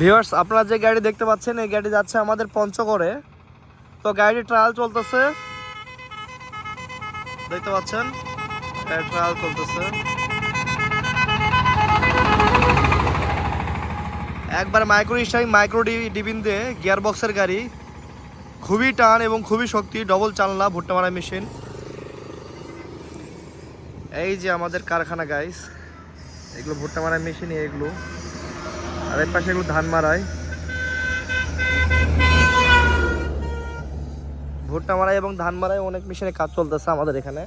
Viewers, আপনারা যে গাড়ি দেখতে পাচ্ছেন, এই গাড়ি যাচ্ছে আমাদের পঞ্চগড়ে। তো গাড়ির ট্রায়াল চলতেছে। দেখতে পাচ্ছেন? গাড়ির ট্রায়াল চলতেছে। একবার মাইক্রো স্টারিং মাইক্রো ডিবিন দিয়ে গিয়ার বক্সের গাড়ি। খুবই টান এবং খুবই শক্তি ডবল চালনা, ভুট্টা মারা মেশিন এই যে আমাদের কারখানা গাইস এগুলো ভুট্টা মারা মেশিন এগুলো। আর এর পাশে এগুলো ধান মারায় ভুট্টা মারাই এবং ধান মারাই অনেক মেশিনে কাজ চলতেছে আমাদের এখানে।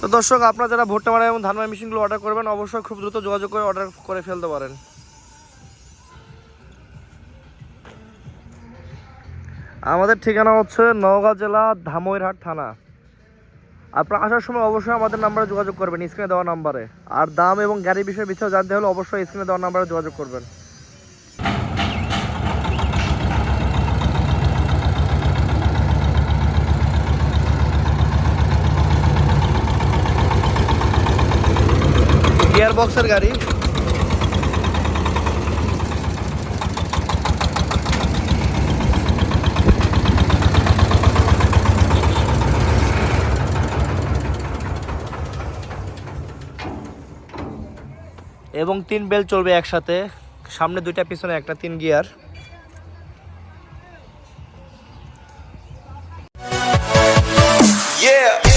তো দর্শক, আপনারা যারা ভুট্টা মারা এবং ধান মারা মেশিনগুলো অর্ডার করবেন, অবশ্যই খুব দ্রুত যোগাযোগ করে অর্ডার করে ফেলতে পারেন। আমাদের ঠিকানা হচ্ছে নওগাঁ জেলা ধামইরহাট থানা। আপনার আসার সময় অবশ্যই আমাদের নাম্বারে যোগাযোগ করবেন স্ক্রিনে দেওয়া নাম্বারে আর দাম এবং গাড়ির বিষয়ে বিস্তারিত জানতে হলে অবশ্যই স্ক্রিনে দেওয়া নাম্বারে যোগাযোগ করবেন। গিয়ার বক্সের গাড়ি। এবং তিন বেল চলবে একসাথে সামনে দুইটা পিছনে একটা তিন গিয়ার Yeah.